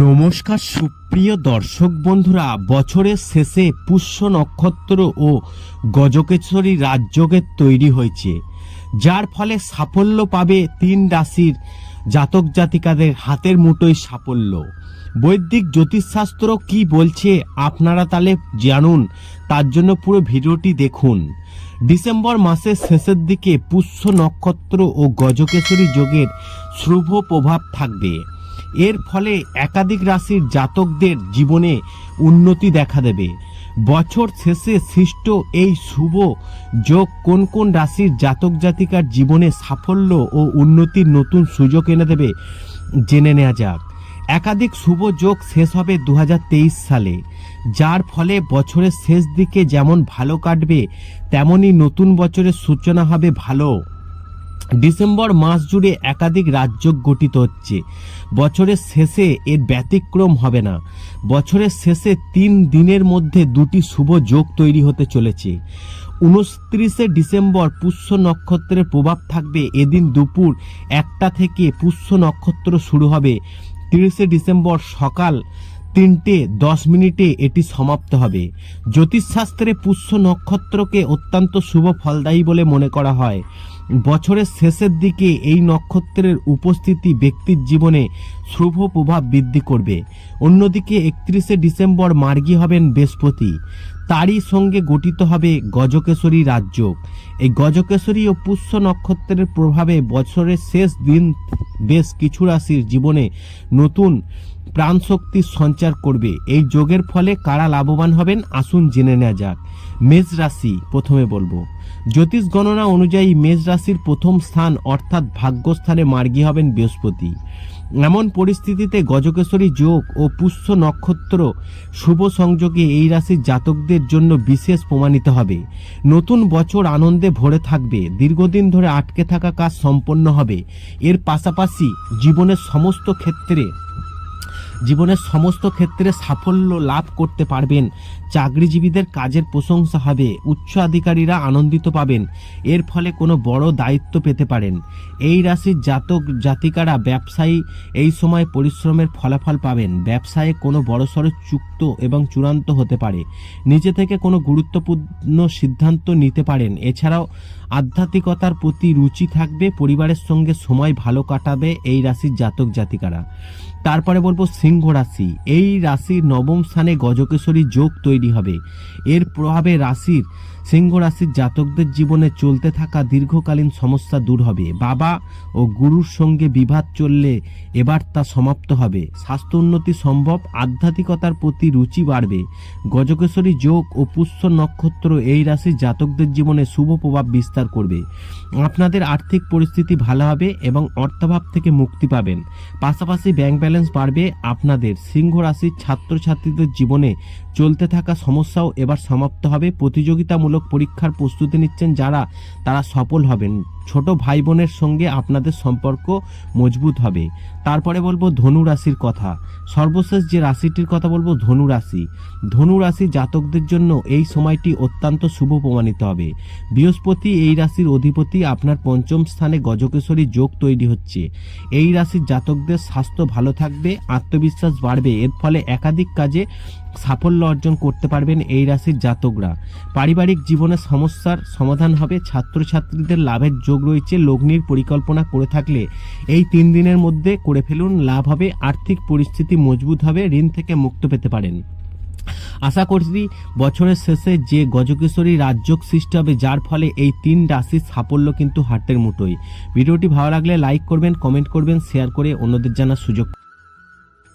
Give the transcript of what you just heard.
নমস্কার, সুপ্রিয় দর্শক বন্ধুরা, বছরের শেষে পুষ্য নক্ষত্র ও গজকেশ্বরী রাজযোগের তৈরি হয়েছে, যার ফলে সাফল্য পাবে তিন রাশির জাতক জাতিকাদের হাতের মুঠোয় সাফল্য। বৈদিক জ্যোতিষশাস্ত্র কি বলছে আপনারা তাহলে জানুন, তার জন্য পুরো ভিডিওটি দেখুন। ডিসেম্বর মাসের শেষের দিকে পুষ্য নক্ষত্র ও গজকেশ্বরী যোগের শুভ প্রভাব থাকবে। এর ফলে একাধিক রাশির জাতকদের জীবনে উন্নতি দেখা দেবে। বছর শেষে সৃষ্ট এই শুভ যোগ কোন কোন রাশির জাতক জাতিকার জীবনে সাফল্য ও উন্নতির নতুন সুযোগ এনে দেবে জেনে নেওয়া যাক। একাধিক শুভ যোগ শেষ হবে দু হাজার তেইশ সালে, যার ফলে বছরের শেষ দিকে যেমন ভালো কাটবে, তেমনই নতুন বছরের সূচনা হবে ভালো। ডিসেম্বর মাস জুড়ে একাধিক রাজ্য গঠিত হচ্ছে। বছরের শেষে এর ব্যতিক্রম হবে না। বছরের শেষে তিন দিনের মধ্যে দুটি শুভ যোগ তৈরি হতে চলেছে। উনত্রিশে ডিসেম্বর পুষ্য নক্ষত্রের প্রভাব থাকবে। এদিন দুপুর একটা থেকে পুষ্য নক্ষত্র শুরু হবে। তিরিশে ডিসেম্বর সকাল তিনটে, দশ মিনিটে এটি সমাপ্ত হবে। জ্যোতিষশাস্ত্রে পুষ্য নক্ষত্রকে অত্যন্ত শুভ ফলদায়ী বলে মনে করা হয়। বছরের শেষের দিকে এই নক্ষত্রের উপস্থিতি ব্যক্তির জীবনে শুভ প্রভাব বৃদ্ধি করবে। অন্যদিকে একত্রিশে ডিসেম্বর মার্গী হবেন বৃহস্পতি। তারই সঙ্গে গঠিত হবে গজকেশরী রাজ্য। এই গজকেশরী ও পুষ্য নক্ষত্রের প্রভাবে বছরের শেষ দিন বেশ কিছু রাশির জীবনে নতুন প্রাণশক্তির সঞ্চার করবে। এই যোগের ফলে কারা লাভবান হবেন? আসুন জেনে নেওয়া যাক। মেষ রাশি, প্রথমে বলব। জ্যোতিষ গণনা অনুযায়ী মেষ রাশির প্রথম স্থান অর্থাৎ ভাগ্যস্থানে মার্গী হবেন বৃহস্পতি। এমন পরিস্থিতিতে গজকেশ্বরী যোগ ও পুষ্য নক্ষত্র শুভ সংযোগে এই রাশির জাতকদের জন্য বিশেষ প্রমাণিত হবে। নতুন বছর আনন্দে ভরে থাকবে, দীর্ঘদিন ধরে আটকে থাকা কাজ সম্পন্ন হবে। এর পাশাপাশি জীবনের সমস্ত ক্ষেত্রে জীবনের সমস্ত ক্ষেত্রে সাফল্য লাভ করতে পারবেন। চাকরিজীবীদের কাজের প্রশংসা হবে। উচ্চ আধিকারীরা আনন্দিত পাবেন। এর ফলে কোনো বড় দায়িত্ব পেতে পারেন। এই রাশির জাতক জাতিকারা ব্যবসায়ী এই সময় পরিশ্রমের ফলাফল পাবেন। ব্যবসায়ে কোনো বড়সড় চুক্ত এবং চূড়ান্ত হতে পারে। নিজে থেকে কোনো গুরুত্বপূর্ণ সিদ্ধান্ত নিতে পারেন। এছাড়াও আধ্যাত্মিকতার প্রতি রুচি থাকবে। পরিবারের সঙ্গে সময় ভালো কাটাবে এই রাশির জাতক জাতিকারা। তারপরে বলব সিংহ রাশি। এই রাশির নবম স্থানে গজকেশরী যোগ তৈরি হবে। এর প্রভাবে রাশির সিংহ রাশির জাতকদের জীবনে চলতে থাকা দীর্ঘকালীন সমস্যা দূর হবে। বাবা ও গুরুর সঙ্গে বিবাদ চললে এবার তা সমাপ্ত হবে। স্বাস্থ্য উন্নতি সম্ভব, আধ্যাত্মিকতার প্রতি রুচি বাড়বে। গজকেশরী যোগ ও পুষ্য নক্ষত্র এই রাশির জাতকদের জীবনে শুভ প্রভাব বিস্তার করবে। আপনাদের আর্থিক পরিস্থিতি ভালো হবে এবং অর্থাভাব থেকে মুক্তি পাবেন। পাশাপাশি ব্যাংক ব্যালেন্স বাড়বে। আপনাদের সিংহ রাশির ছাত্রছাত্রীদের জীবনে চলতে থাকা সমস্যাও এবার সমাপ্ত হবে। প্রতিযোগিতামূলক পরীক্ষার প্রস্তুতি নিচ্ছেন যারা, তারা সফল হবেন। ছোট ভাই বোনের সঙ্গে আপনাদের সম্পর্ক মজবুত হবে। তারপরে বলব ধনু রাশির কথা। সর্বশেষ যে রাশিটির কথা বলব ধনু রাশি। ধনু রাশি জাতকদের জন্য এই সময়টি অত্যন্ত শুভ প্রমাণিত হবে। বৃহস্পতি এই রাশির অধিপতি, আপনার পঞ্চম স্থানে গজকেশরী যোগ তৈরি হচ্ছে। এই রাশির জাতকদের স্বাস্থ্য ভালো থাকবে, আত্মবিশ্বাস বাড়বে। এর ফলে একাধিক কাজে সাফল্য অর্জন করতে পারবেন এই রাশির জাতকরা। পারিবারিক জীবনে সমস্যার সমাধান হবে, ছাত্রছাত্রীদের লাভের যোগ রয়েছে, লগ্নির পরিকল্পনা করে থাকলে এই তিন দিনের মধ্যে করে ফেলুন, লাভ হবে, আর্থিক পরিস্থিতি মজবুত হবে, ঋণ থেকে মুক্ত পেতে পারেন। আশা করছি বছরের শেষে যে গজকেশরী রাজযোগ সৃষ্টি হবে, যার ফলে এই তিন রাশির সাফল্য কিন্তু হাতের মুঠোই ভিডিওটি ভালো লাগলে লাইক করবেন, কমেন্ট করবেন, শেয়ার করে অন্যদের জানার সুযোগ